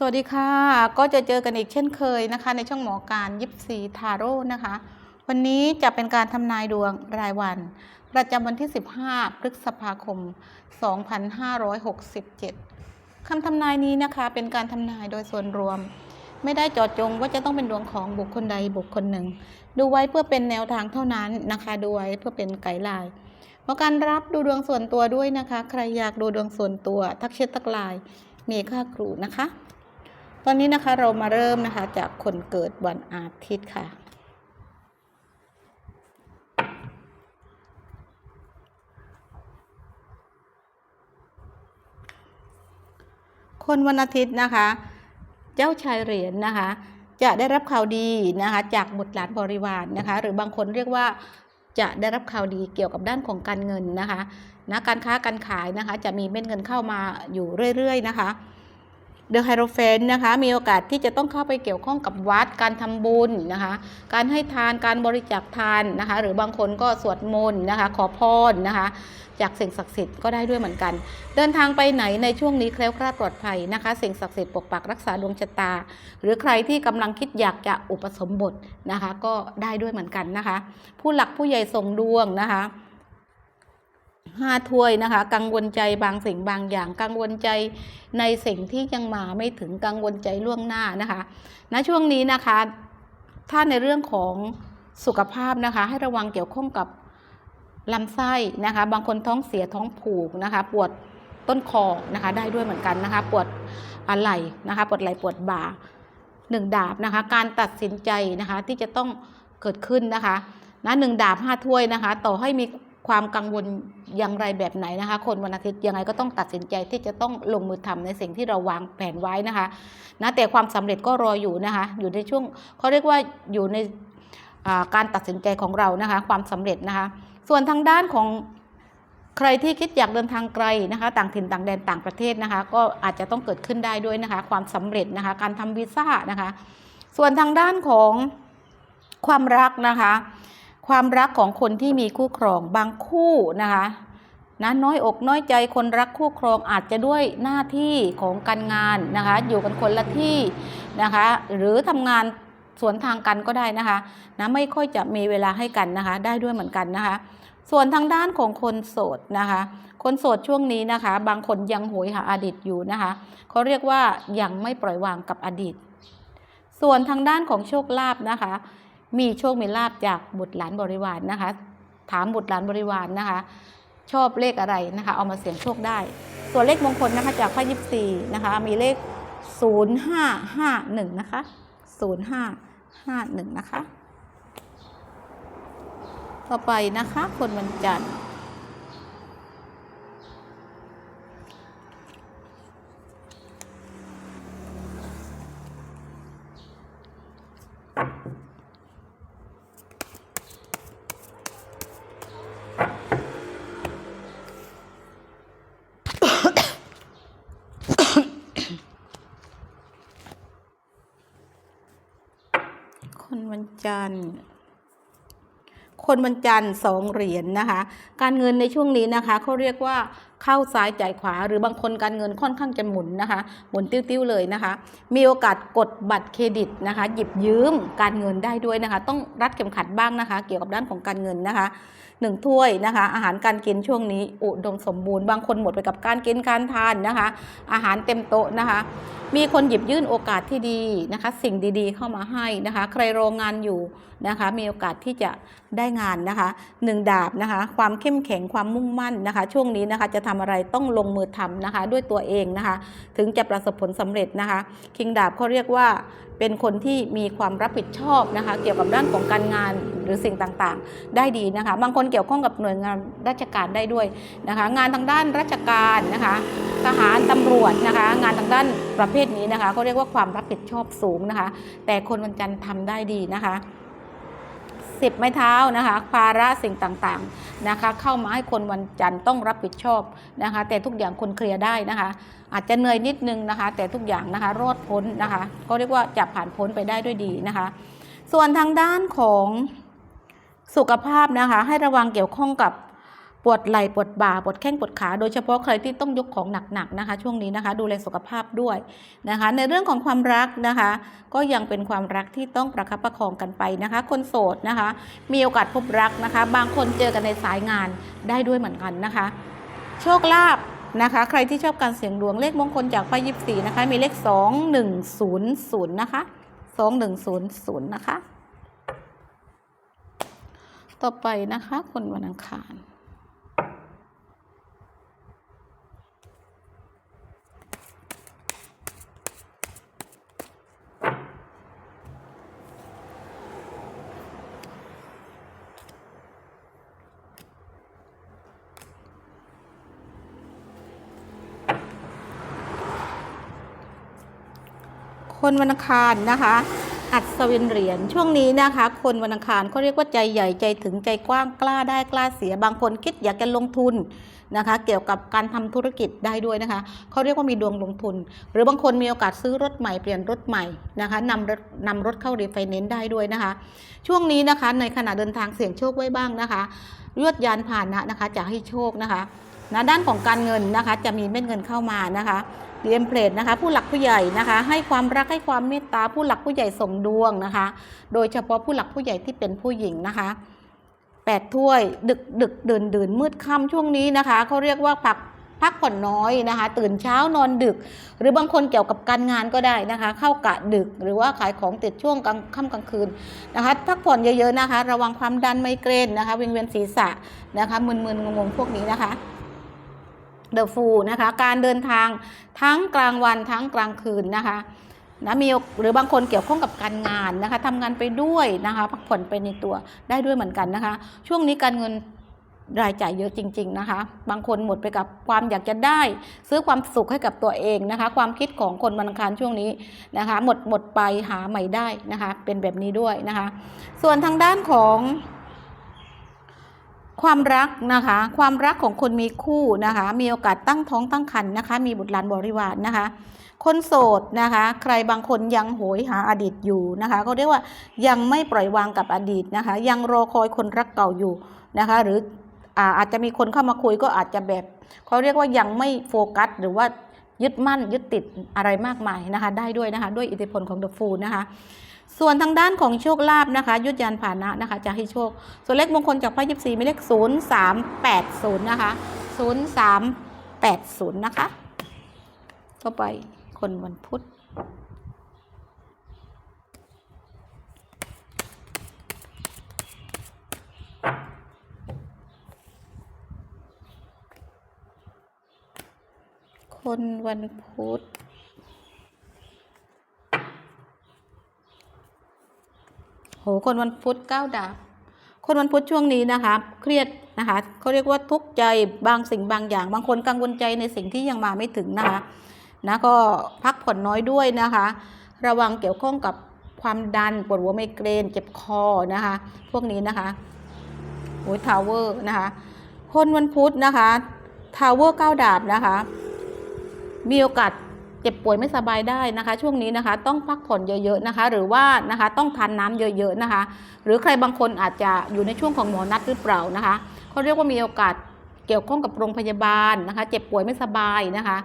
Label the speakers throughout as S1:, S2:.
S1: สวัสดีค่ะ ก็จะเจอกันอีกเช่นเคยนะคะ ในช่องหมอการยิปซีทาโร่นะคะ วันนี้จะเป็นการทำนายดวงรายวัน ประจำวันที่ 15 พฤษภาคม 2567 คำทำนายนี้นะคะ เป็นการทำนายโดยส่วนรวม ไม่ได้จาะจงว่าจะต้องเป็นดวงของบุคคลใดบุคคลหนึ่ง ดูไว้เพื่อเป็นแนวทางเท่านั้นนะคะ ดูไว้เพื่อเป็นไกด์ไลน์หมอการรับดูดวงส่วนตัวด้วยนะคะ ใครอยากดูดวงส่วนตัว ทักเช็ดทักไลน์มีค่าครูนะคะ ตอนนี้นะคะเรามาเริ่มนะคะจากคนเกิดวันอาทิตย์ค่ะ คนวันอาทิตย์นะคะ เจ้าชายเหรียญนะคะ จะได้รับข่าวดีนะคะจากบุตรหลานบริวารนะคะ หรือบางคนเรียกว่าจะได้รับข่าวดีเกี่ยวกับด้านของการเงินนะคะนะการค้าการขายนะคะ จะมีเม็ดเงินเข้ามาอยู่เรื่อยๆนะคะ เดอะไฮโรเฟนนะคะมีโอกาสที่จะต้องเข้าไปเกี่ยวข้องกับวัดการทำบุญนะคะการให้ทานการบริจาคทานนะคะหรือบางคนก็สวดมนต์นะคะขอพรนะคะจากสิ่งศักดิ์สิทธิ์ก็ได้ด้วยเหมือนกัน เดินทางไปไหนในช่วงนี้แคล้วคลาดปลอดภัยนะคะ สิ่งศักดิ์สิทธิ์ปกปักรักษาดวงชะตา หรือใครที่กำลังคิดอยากจะอุปสมบทนะคะก็ได้ด้วยเหมือนกันนะคะ ผู้หลักผู้ใหญ่ส่งดวงนะคะ ห้าถ้วยนะคะ กังวลใจบางสิ่งบางอย่าง กังวลใจในสิ่งที่ยังมาไม่ถึงกังวลใจล่วงหน้านะคะณช่วงนี้นะคะ ถ้าในเรื่องของสุขภาพนะคะ ให้ระวังเกี่ยวข้องกับลำไส้นะคะ บางคนท้องเสียท้องผูกนะคะ ปวดต้นคอนะคะ ได้ด้วยเหมือนกันนะคะ ปวดอะไรนะคะ ปวดไหล่ปวดบ่าหนึ่งดาบนะคะ การตัดสินใจนะคะที่จะต้องเกิดขึ้นนะคะนะหนึ่งดาบห้าถ้วยนะคะ ต่อให้มี ความกังวลอย่างไรแบบไหนนะคะ คนวันอาทิตย์ยังไงก็ต้องตัดสินใจที่จะต้องลงมือทำในสิ่งที่เราวางแผนไว้นะคะนะแต่ความสำเร็จก็รออยู่นะคะ อยู่ในช่วงเขาเรียกว่าอยู่ในการตัดสินใจของเรานะคะ ความสำเร็จนะคะ ส่วนทางด้านของใครที่คิดอยากเดินทางไกลนะคะ ต่างถิ่นต่างแดนต่างประเทศนะคะ ก็อาจจะต้องเกิดขึ้นได้ด้วยนะคะ ความสำเร็จนะคะ การทำวีซ่านะคะ ส่วนทางด้านของความรักนะคะ ความรักของคนที่มีคู่ครองบางคู่นะคะนะน้อยอกน้อยใจคนรักคู่ครองอาจจะด้วยหน้าที่ของการงานนะคะ อยู่กันคนละที่นะคะ หรือทำงานสวนทางกันก็ได้นะคะนะไม่ค่อยจะมีเวลาให้กันนะคะ ได้ด้วยเหมือนกันนะคะ ส่วนทางด้านของคนโสดนะคะ คนโสดช่วงนี้นะคะ บางคนยังโหยหาอดีตอยู่นะคะเขาเรียกว่ายังไม่ปล่อยวางกับอดีต ส่วนทางด้านของโชคลาภนะคะ มีโชคมีลาบจากบุตรหลานบริวารนนะคะ ถามบุตรหลานบริวารนนะคะ ชอบเลขอะไรนะคะ เอามาเสี่ยงโชคได้ ส่วนเลขมงคลนะคะจากไพ่ยิปซีนะคะ มีเลข 0551 นะคะ 0551 นะคะ ต่อไปนะคะ คนวันจันทร์ คนวันจันทร์ คนวันจันทร์สองเหรียญนะคะ การเงินในช่วงนี้นะคะเขาเรียกว่าเข้าซ้ายจ่ายขวา หรือบางคนการเงินค่อนข้างจะหมุนนะคะ หมุนติ้วๆเลยนะคะ มีโอกาสกดบัตรเครดิตนะคะ หยิบยืมการเงินได้ด้วยนะคะ ต้องรัดเข็มขัดบ้างนะคะ เกี่ยวกับด้านของการเงินนะคะหนึ่งถ้วยนะคะ อาหารการกินช่วงนี้อุดมสมบูรณ์บางคนหมดไปกับการกินการทานนะคะ อาหารเต็มโต๊ะนะคะ มีคนหยิบยื่นโอกาสที่ดีนะคะ สิ่งดีๆเข้ามาให้นะคะ ใครโรงงานอยู่นะคะ มีโอกาสที่จะได้งานนะคะหนึ่งดาบนะคะ ความเข้มแข็งความมุ่งมั่นนะคะ ช่วงนี้นะคะจะทำอะไรต้องลงมือทำนะคะ ด้วยตัวเองนะคะ ถึงจะประสบผลสำเร็จนะคะ คิงดาบเขาเรียกว่าเป็นคนที่มีความรับผิดชอบนะคะ เกี่ยวกับด้านของการงานหรือสิ่งต่างๆ ได้ดีนะคะ บางคนเกี่ยวข้องกับหน่วยงานราชการได้ด้วยนะคะ งานทางด้านราชการนะคะทหารตำรวจนะคะ งานทางด้านประเภทนี้นะคะเขาเรียกว่าความรับผิดชอบสูงนะคะ แต่คนวันจันทร์ทำได้ดีนะคะ สิบไม้เท้านะคะ ภาระสิ่งต่างๆนะคะ เข้ามาให้คนวันจันทร์ต้องรับผิดชอบนะคะ แต่ทุกอย่างคนเคลียร์ได้นะคะ อาจจะเหนื่อยนิดนึงนะคะ แต่ทุกอย่างนะคะรอดพ้นนะคะ ก็เรียกว่าจะผ่านพ้นไปได้ด้วยดีนะคะ ส่วนทางด้านของสุขภาพนะคะ ให้ระวังเกี่ยวข้องกับ ปวดไหล่ปวดบ่าปวดแข้งปวดขาโดยเฉพาะใครที่ต้องยกของหนักๆนะคะ ช่วงนี้นะคะดูแลสุขภาพด้วยนะคะ ในเรื่องของความรักนะคะ ก็ยังเป็นความรักที่ต้องประคับประคองกันไปนะคะ คนโสดนะคะ มีโอกาสพบรักนะคะ บางคนเจอกันในสายงานได้ด้วยเหมือนกันนะคะ โชคลาภนะคะ ใครที่ชอบการเสี่ยงดวงเลขมงคลจากไพ่ยิปซีนะคะมีเลข2100นะคะ2100นะคะ ต่อไปนะคะ คนวันอังคาร คนวันอังคารนะคะ อัศวินเหรียญช่วงนี้นะคะ คนวันอังคารเขาเรียกว่าใจใหญ่ใจถึงใจกว้างกล้าได้กล้าเสียบางคนคิดอยากจะลงทุนนะคะ เกี่ยวกับการทำธุรกิจได้ด้วยนะคะเขาเรียกว่ามีดวงลงทุน หรือบางคนมีโอกาสซื้อรถใหม่เปลี่ยนรถใหม่นะคะนำรถนำรถเข้ารีไฟแนนซ์ได้ด้วยนะคะ ช่วงนี้นะคะในขณะเดินทางเสี่ยงโชคไว้บ้างนะคะยวดยานพาหนะนะคะจะให้โชคนะคะนะด้านของการเงินนะคะจะมีเม็ดเงินเข้ามานะคะ เดียมเพลทนะคะ ผู้หลักผู้ใหญ่นะคะ ให้ความรักให้ความเมตตาผู้หลักผู้ใหญ่สมดวงนะคะ โดยเฉพาะผู้หลักผู้ใหญ่ที่เป็นผู้หญิงนะคะแปดถ้วยดึกดึกเดินดื่นมืดค่ำช่วงนี้นะคะเขาเรียกว่าพักพักผ่อนน้อยนะคะ ตื่นเช้านอนดึก หรือบางคนเกี่ยวกับการงานก็ได้นะคะ เข้ากะดึกหรือว่าขายของติดช่วงกลางค่ำกลางคืนนะคะ พักผ่อนเยอะๆนะคะ ระวังความดันไมเกรนนะคะวิงเวียนศีรษะนะคะมึนๆงงๆพวกนี้นะคะ เดอะฟูนะคะการเดินทางทั้งกลางวันทั้งกลางคืนนะคะนะมีหรือบางคนเกี่ยวข้องกับการงานนะคะทำงานไปด้วยนะคะพักผ่อนไปในตัวได้ด้วยเหมือนกันนะคะ ช่วงนี้การเงินรายจ่ายเยอะจริง ๆนะคะ บางคนหมดไปกับความอยากจะได้ ซื้อความสุขให้กับตัวเองนะคะ ความคิดของคนวันอังคารช่วงนี้นะคะ หมดหมดไปหาใหม่ได้นะคะ เป็นแบบนี้ด้วยนะคะ ส่วนทางด้านของ ความรักนะคะ ความรักของคนมีคู่นะคะ มีโอกาสตั้งท้องตั้งครรภ์นะคะ มีบุตรหลานบริวารนะคะ คนโสดนะคะ ใครบางคนยังโหยหาอดีตอยู่นะคะเขาเรียกว่ายังไม่ปล่อยวางกับอดีตนะคะ ยังรอคอยคนรักเก่าอยู่นะคะ หรืออาอาจจะมีคนเข้ามาคุยก็อาจจะแบบเขาเรียกว่ายังไม่โฟกัสหรือว่ายึดมั่นยึดติดอะไรมากมายนะคะ ได้ด้วยนะคะ ด้วยอิทธิพลของเดอะฟูนะคะ ส่วนทางด้านของโชคลาภนะคะ ยุทธยานผ่านะนะคะจะให้โชค ส่วนเลขมงคลจากพระยิบสีมีเลข0 3 8 0นะคะ0 3 8 0นะคะก็ไปคนวันพุธคนวันพุธ หคนวันพุธเก้าดาบคนวันพุธช่วงนี้นะคะ เครียดนะคะเขาเรียกว่าทุกข์ใจบางสิ่งบางอย่าง บางคนกังวลใจในสิ่งที่ยังมาไม่ถึงนะคะนะก็พักผ่อนน้อยด้วยนะคะ ระวังเกี่ยวข้องกับความดันปวดหัวไมเกรนเจ็บคอนะคะ พวกนี้นะคะโอ้ยทาวเวอร์นะคะ คนวันพุธนะคะทาวเวอร์เก้าดาบนะคะ มีโอกาส เจ็บป่วยไม่สบายได้นะคะ ช่วงนี้นะคะต้องพักผ่อนเยอะๆนะคะ หรือว่านะคะต้องทานน้ำเยอะๆนะคะ หรือใครบางคนอาจจะอยู่ในช่วงของหมอนัดหรือเปล่านะคะเขาเรียกว่ามีโอกาสเกี่ยวข้องกับโรงพยาบาลนะคะ เจ็บป่วยไม่สบายนะคะ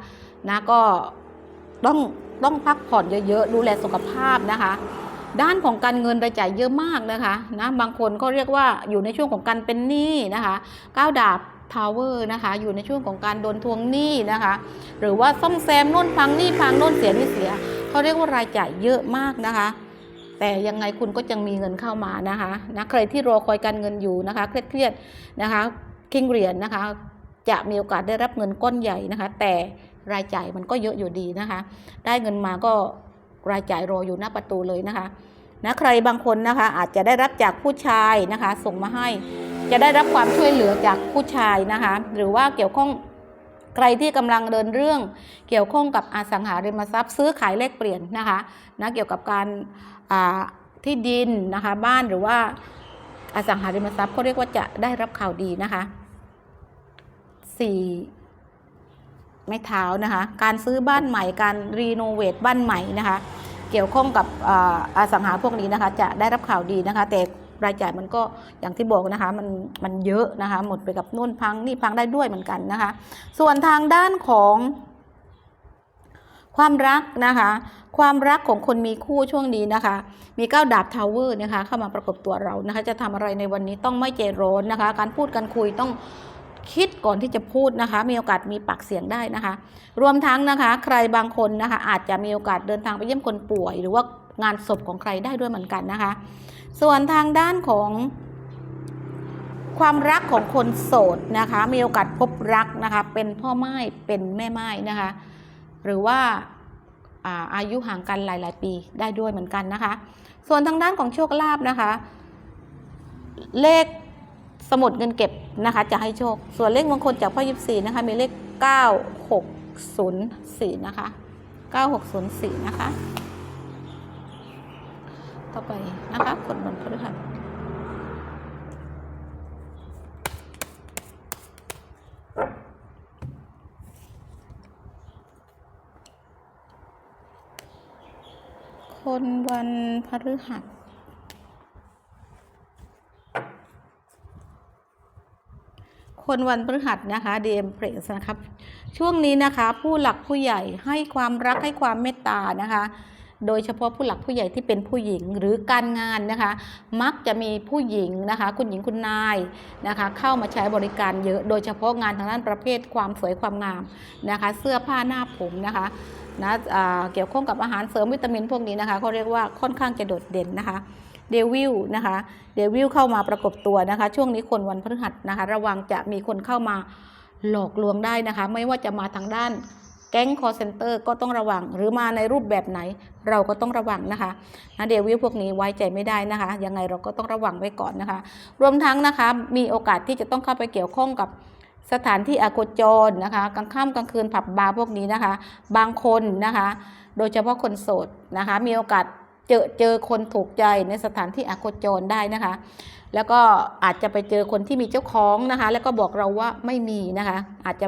S1: นะก็ต้องต้องพักผ่อนเยอะๆดูแลสุขภาพนะคะ ด้านของการเงินรายจ่ายเยอะมากนะคะนะบางคนก็เรียกว่าอยู่ในช่วงของการเป็นหนี้นะคะก้าวดาบ ทาวเวอร์นะคะ อยู่ในช่วงของการโดนทวงหนี้นะคะ หรือว่าซ่อมแซมโน่นพังหนี่พังโน่นเสียนี่เสียเขาเรียกว่ารายจ่ายเยอะมากนะคะ แต่ยังไงคุณก็ยังมีเงินเข้ามานะคะนะใครที่รอคอยการเงินอยู่นะคะ เครียดๆนะคะคิงเหรียญนะคะ จะมีโอกาสได้รับเงินก้อนใหญ่นะคะ แต่รายจ่ายมันก็เยอะอยู่ดีนะคะ ได้เงินมาก็รายจ่ายรออยู่หน้าประตูเลยนะคะนะใครบางคนนะคะอาจจะได้รับจากผู้ชายนะคะ ส่งมาให้ จะได้รับความช่วยเหลือจากผู้ชายนะคะหรือว่าเกี่ยวข้องใครที่กำลังเดินเรื่องเกี่ยวข้องกับอสังหาริมทรัพย์ซื้อขายแลกเปลี่ยนนะคะนะเกี่ยวกับการที่ดินนะคะบ้านหรือว่าอสังหาริมทรัพย์เขาเรียกว่าจะได้รับข่าวดีนะคะสี่ไม้เท้านะคะการซื้อบ้านใหม่การรีโนเวทบ้านใหม่นะคะเกี่ยวข้องกับออสังหาพวกนี้นะคะจะได้รับข่าวดีนะคะแต่ รายจ่ายมันก็อย่างที่บอกนะคะมันมันเยอะนะคะหมดไปกับนู่นพังนี่พังได้ด้วยเหมือนกันนะคะ ส่วนทางด้านของความรักนะคะ ความรักของคนมีคู่ช่วงนี้นะคะ มีเก้าดาบทาวเวอร์นะคะ เข้ามาประกบตัวเรานะคะ จะทำอะไรในวันนี้ต้องไม่ใจร้อนนะคะ การพูดการคุยต้องคิดก่อนที่จะพูดนะคะ มีโอกาสมีปากเสียงได้นะคะ รวมทั้งนะคะ ใครบางคนนะคะ อาจจะมีโอกาสเดินทางไปเยี่ยมคนป่วย หรือว่างานศพของใครได้ด้วยเหมือนกันนะคะ ส่วนทางด้านของความรักของคนโสดนะคะ มีโอกาสพบรักนะคะ เป็นพ่อไม้เป็นแม่ไม้นะคะ หรือว่าอาอายุห่างกันหลาย ๆ ปีได้ด้วยเหมือนกันนะคะ ส่วนทางด้านของโชคลาภนะคะ เลขสมุดเงินเก็บนะคะ จะให้โชค ส่วนเลขมงคลจากพ่อยิบสี่นะคะ มีเลข 9604 นะคะ 9604 นะคะ ต่อไปนะคะคนบนพฤหัสคนวันพฤหัสคนวันพฤหัสนะคะเดมเพรสนะครับ ช่วงนี้นะคะ ผู้หลักผู้ใหญ่ให้ความรักให้ความเมตตานะคะ โดยเฉพาะผู้หลักผู้ใหญ่ที่เป็นผู้หญิงหรือการงานนะคะ มักจะมีผู้หญิงนะคะ คุณหญิงคุณนายนะคะ เข้ามาใช้บริการเยอะ โดยเฉพาะงานทางด้านประเภทความสวยความงามนะคะ เสื้อผ้าหน้าผมนะคะนะอ่าเกี่ยวข้องกับอาหารเสริมวิตามินพวกนี้นะคะเขาเรียกว่าค่อนข้างจะโดดเด่นนะคะเดวิลนะคะเดวิลเข้ามาประกบตัวนะคะ ช่วงนี้คนวันพฤหัสนะคะ ระวังจะมีคนเข้ามาหลอกลวงได้นะคะ ไม่ว่าจะมาทางด้าน แก๊งคอร์เซนเตอร์ก็ต้องระวัง หรือมาในรูปแบบไหนเราก็ต้องระวังนะคะนะเดวิลพวกนี้ไว้ใจไม่ได้นะคะ ยังไงเราก็ต้องระวังไว้ก่อนนะคะ รวมทั้งนะคะมีโอกาสที่จะต้องเข้าไปเกี่ยวข้องกับสถานที่อโคจรนะคะกลางค่ำกลางคืนผับบาร์พวกนี้นะคะ บางคนนะคะ โดยเฉพาะคนโสดนะคะ มีโอกาสเจอเจอคนถูกใจในสถานที่อโคจรได้นะคะ แล้วก็อาจจะไปเจอคนที่มีเจ้าของนะคะ แล้วก็บอกเราว่าไม่มีนะคะ อาจจะ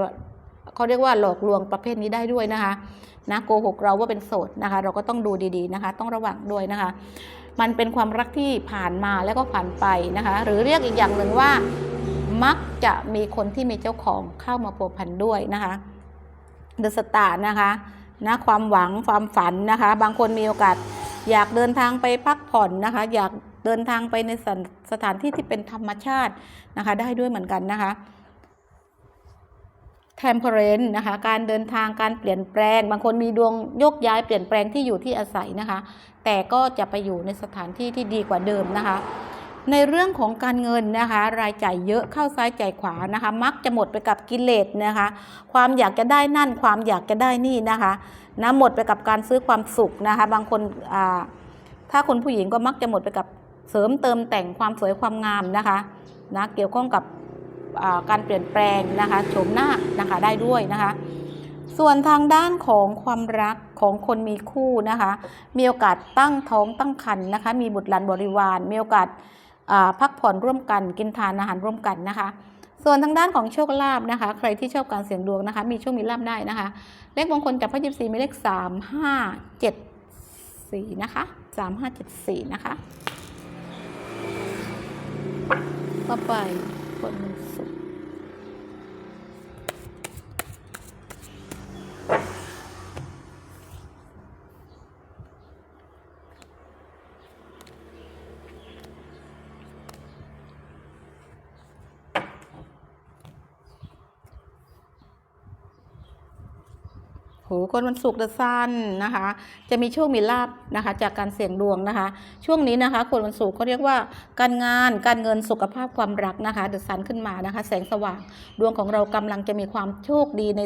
S1: เขาเรียกว่าหลอกลวงประเภทนี้ได้ด้วยนะคะนะโกหกเราว่าเป็นโสดนะคะ เราก็ต้องดูดีๆนะคะ ต้องระวังด้วยนะคะ มันเป็นความรักที่ผ่านมาแล้วก็ผ่านไปนะคะ หรือเรียกอีกอย่างหนึ่งว่ามักจะมีคนที่มีเจ้าของเข้ามาพัวพันด้วยนะคะเดอะสตาร์นะคะนะความหวังความฝันนะคะ บางคนมีโอกาสอยากเดินทางไปพักผ่อนนะคะ อยากเดินทางไปในสถานที่ที่เป็นธรรมชาตินะคะ ได้ด้วยเหมือนกันนะคะ เทมเพอเรนนะคะการเดินทางการเปลี่ยนแปลง บางคนมีดวงโยกย้ายเปลี่ยนแปลงที่อยู่ที่อาศัยนะคะ แต่ก็จะไปอยู่ในสถานที่ที่ดีกว่าเดิมนะคะ ในเรื่องของการเงินนะคะ รายจ่ายเยอะเข้าซ้ายจ่ายขวานะคะ มักจะหมดไปกับกิเลสนะคะ ความอยากจะได้นั่นความอยากจะได้นี่นะคะนะหมดไปกับการซื้อความสุขนะคะ บางคนอ่าถ้าคนผู้หญิงก็มักจะหมดไปกับเสริมเติมแต่งความสวยความงามนะคะนะเกี่ยวข้องกับ การเปลี่ยนแปลงนะคะโฉมหน้านะคะได้ด้วยนะคะ ส่วนทางด้านของความรักของคนมีคู่นะคะ มีโอกาสตั้งท้องตั้งครรภ์นะคะ มีบุตรหลานบริวาร มีโอกาสพักผ่อนร่วมกันกินทานอาหารร่วมกันนะคะ ส่วนทางด้านของโชคลาภนะคะ ใครที่ชอบการเสี่ยงดวงนะคะ มีโชคมีลาภได้นะคะ เลขมงคลจากพระยิบสีมีเลขสามห้าเจ็ดสี่นะคะสามห้าเจ็ดสี่นะคะต่อไป คนวันศุกร์โหคนวันศุกร์เดอะซันนะคะ จะมีโชคมีลาบนะคะ จากการเสี่ยงดวงนะคะ ช่วงนี้นะคะ คนวันศุกร์เขาเรียกว่าการงานการเงินสุขภาพความรักนะคะเดอะซันขึ้นมานะคะ แสงสว่างดวงของเรากำลังจะมีความโชคดีใน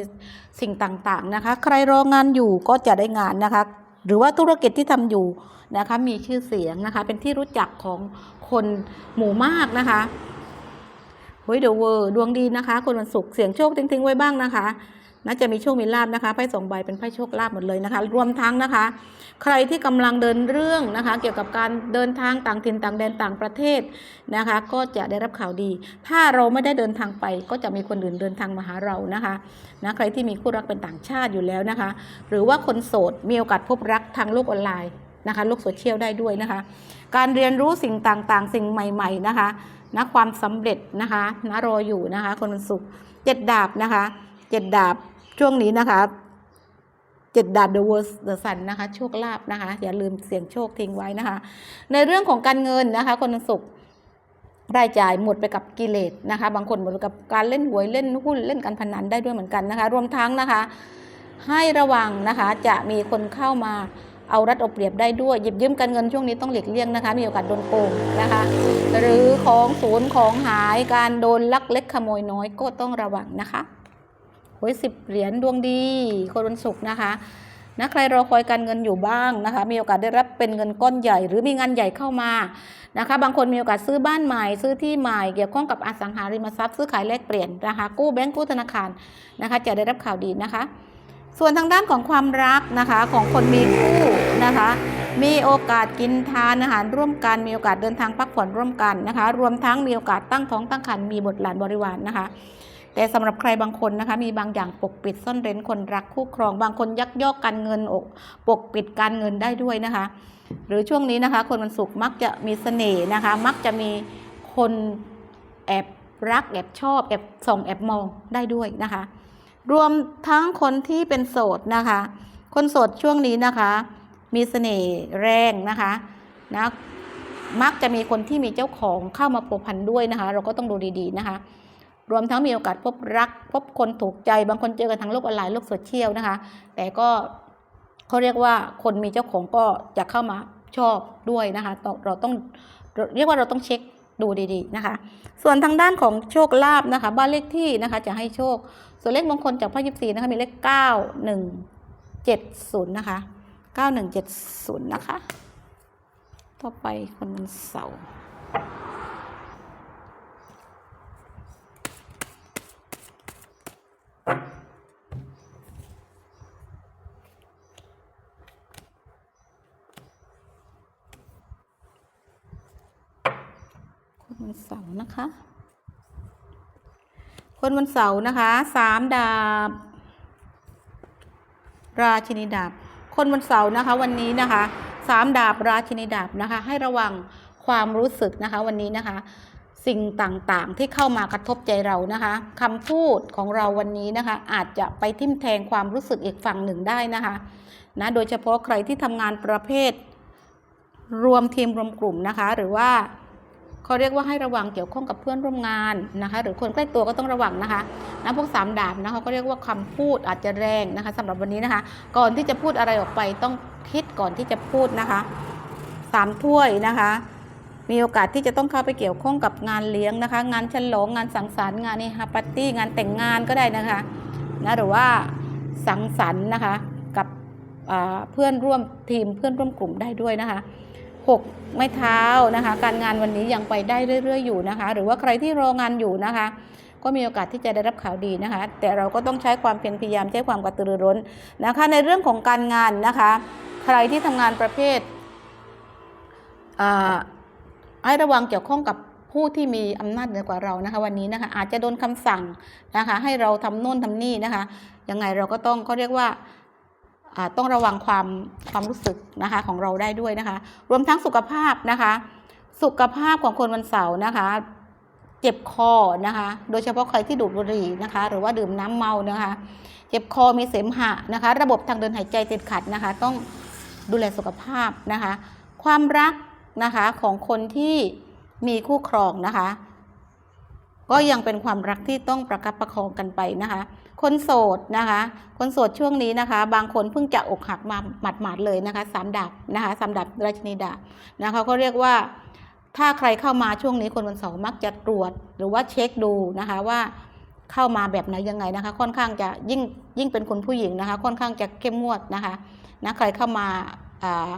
S1: สิ่งต่างๆนะคะ ใครรองานอยู่ก็จะได้งานนะคะหรือว่าธุรกิจที่ทำอยู่นะคะ มีชื่อเสียงนะคะ เป็นที่รู้จักของคนหมู่มากนะคะเฮ้ยเดอะเวอร์ดวงดีนะคะ คนวันศุกร์เสียงโชคทิ้งๆไว้บ้างนะคะ น่าจะมีโชคมีลาบนะคะไพ่สองใบเป็นไพ่โชคลาภหมดเลยนะคะ รวมทั้งนะคะ ใครที่กำลังเดินเรื่องนะคะ เกี่ยวกับการเดินทางต่างถิ่นต่างแดนต่างประเทศนะคะ ก็จะได้รับข่าวดี ถ้าเราไม่ได้เดินทางไป ก็จะมีคนอื่นเดินทางมาหาเรานะคะนะใครที่มีคู่รักเป็นต่างชาติอยู่แล้วนะคะ หรือว่าคนโสดมีโอกาสพบรักทางโลกออนไลน์นะคะโลกโซเชียลได้ด้วยนะคะ การเรียนรู้สิ่งต่างๆ สิ่งใหม่ๆนะคะนะความสำเร็จนะคะนะรออยู่นะคะ คนวันศุกร์เจ็ดดาบนะคะ เจ็ดดาบช่วงนี้นะคะเจ็ดดาบ the world the sun นะคะ โชคลาภนะคะ อย่าลืมเสี่ยงโชคทิ้งไว้นะคะ ในเรื่องของการเงินนะคะ คนวันศุกร์รายจ่ายหมดไปกับกิเลสนะคะ บางคนหมดไปกับการเล่นหวยเล่นหุ้นเล่นการพนันได้ด้วยเหมือนกันนะคะ รวมทั้งนะคะ ให้ระวังนะคะจะมีคนเข้ามาเอารัดเอาเปรียบได้ด้วยหยิบยืมการเงินช่วงนี้ต้องหลีกเลี่ยงนะคะ มีโอกาสโดนโกงนะคะ หรือของศูนย์ของหายการโดนลักเล็กขโมยน้อยก็ต้องระวังนะคะ หวยสิบเหรียญดวงดี คนวันศุกร์นะคะนะใครรอคอยการเงินอยู่บ้างนะคะ มีโอกาสได้รับเป็นเงินก้อนใหญ่ หรือมีงานใหญ่เข้ามานะคะ บางคนมีโอกาสซื้อบ้านใหม่ ซื้อที่ใหม่เกี่ยวข้องกับอสังหาริมทรัพย์ซื้อขายแลกเปลี่ยนนะคะกู้แบงก์กู้ธนาคารนะคะ จะได้รับข่าวดีนะคะ ส่วนทางด้านของความรักนะคะของคนมีคู่นะคะ มีโอกาสกินทานอาหารร่วมกัน มีโอกาสเดินทางพักผ่อนร่วมกันนะคะ รวมทั้งมีโอกาสตั้งท้องตั้งครรภ์มีบุตรหลานบริวารนนะคะ แต่สำหรับใครบางคนนะคะมีบางอย่างปกปิดซ่อนเร้นคนรักคู่ครอง บางคนยักยอกการเงินอกปกปิดการเงินได้ด้วยนะคะ หรือช่วงนี้นะคะ คนวันศุกร์มักจะมีเสน่ห์นะคะ มักจะมีคนแอบรักแอบชอบแอบส่องแอบมองได้ด้วยนะคะ รวมทั้งคนที่เป็นโสดนะคะ คนโสดช่วงนี้นะคะ มีเสน่ห์แรงนะคะนะมักจะมีคนที่มีเจ้าของเข้ามาผูกพันด้วยนะคะ เราก็ต้องดูดีๆนะคะ รวมทั้งมีโอกาสพบรัก พบคนถูกใจ บางคนเจอกันทางโลกออนไลน์โลกโซเชียลนะคะ แต่ก็เขาเรียกว่าคนมีเจ้าของก็จะเข้ามาชอบด้วยนะคะ เราต้องเรียกว่าเราต้องเช็คดูดีๆนะคะ ส่วนทางด้านของโชคลาภนะคะ บ้านเลขที่นะคะจะให้โชค ส่วนเลขมงคลจากพระยิบสีนะคะมีเลข9170นะคะ9170นะคะ ต่อไปคนวันเสาร์ วันเสาร์นะคะ คนวันเสาร์นะคะสามดาบ ราชินีดาบ คนวันเสาร์นะคะ วันนี้นะคะสามดาบราชินีดาบนะคะ ให้ระวังความรู้สึกนะคะวันนี้นะคะ สิ่งต่างๆที่เข้ามากระทบใจเรานะคะคำพูดของเราวันนี้นะคะ อาจจะไปทิ่มแทงความรู้สึกอีกฝั่งหนึ่งได้นะคะนะโดยเฉพาะใครที่ทำงานประเภทรวมทีมรวมกลุ่มนะคะ หรือว่า เขาเรียกว่าให้ระวังเกี่ยวข้องกับเพื่อนร่วมงานนะคะ หรือคนใกล้ตัวก็ต้องระวังนะคะนะพวกสามดาบนะคะเขาก็เรียกว่าคำพูดอาจจะแรงนะคะสำหรับวันนี้นะคะ ก่อนที่จะพูดอะไรออกไปต้องคิดก่อนที่จะพูดนะคะสามถ้วยนะคะ มีโอกาสที่จะต้องเข้าไปเกี่ยวข้องกับงานเลี้ยงนะคะ งานฉลองงานสังสรรค์งานนี่ฮะปาร์ตี้งานแต่งงานก็ได้นะคะนะหรือว่าสังสรรค์นะคะกับเพื่อนร่วมทีมเพื่อนร่วมกลุ่มได้ด้วยนะคะ หกไม้เท้านะคะ การงานวันนี้ยังไปได้เรื่อย ๆ อยู่นะคะ หรือว่าใครที่รองานอยู่นะคะ ก็มีโอกาสที่จะได้รับข่าวดีนะคะ แต่เราก็ต้องใช้ความเพียรพยายามใช้ความกระตือรือร้นนะคะ ในเรื่องของการงานนะคะ ใครที่ทำงานประเภทอ่าให้ระวังเกี่ยวข้องกับผู้ที่มีอำนาจเหนือกว่าเรานะคะ วันนี้นะคะอาจจะโดนคำสั่งนะคะ ให้เราทำโน่นทำนี่นะคะยังไงเราก็ต้องเขาเรียกว่า ต้องระวังความความรู้สึกนะคะของเราได้ด้วยนะคะ รวมทั้งสุขภาพนะคะ สุขภาพของคนวันเสาร์นะคะ เจ็บคอนะคะ โดยเฉพาะใครที่ดูดบุหรี่นะคะ หรือว่าดื่มน้ำเมานะคะ เจ็บคอมีเสมหะนะคะ ระบบทางเดินหายใจติดขัดนะคะ ต้องดูแลสุขภาพนะคะ ความรักนะคะของคนที่มีคู่ครองนะคะ ก็ยังเป็นความรักที่ต้องประคับประคองกันไปนะคะ คนโสดนะคะ คนโสดช่วงนี้นะคะ บางคนเพิ่งจะอกหักมาหมาดๆเลยนะคะสามดาบนะคะสามดาบราชนีดาบนะคะเขาเรียกว่าถ้าใครเข้ามาช่วงนี้คนวันเสาร์มักจะตรวจหรือว่าเช็คดูนะคะว่าเข้ามาแบบไหนยังไงนะคะ ค่อนข้างจะยิ่งยิ่งเป็นคนผู้หญิงนะคะ ค่อนข้างจะเข้มงวดนะคะนะใครเข้ามาอ่า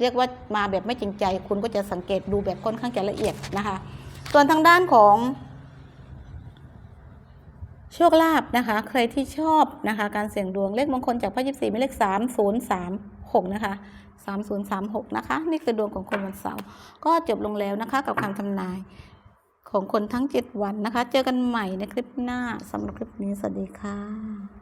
S1: เรียกว่ามาแบบไม่จริงใจ คุณก็จะสังเกตดูแบบค่อนข้างจะละเอียดนะคะ ส่วนทางด้านของ โชคลาภนะคะ ใครที่ชอบนะคะ การเสี่ยงดวงเลขมงคลจากพระยิบสี่มีเลขสามศูนย์สามหกนะคะสามศูนย์สามหกนะคะ นี่คือดวงของคนวันเสาร์ก็จบลงแล้วนะคะกับคำทำนายของคนทั้งเจ็ดวันนะคะ เจอกันใหม่ในคลิปหน้าสำหรับคลิปนี้สวัสดีค่ะ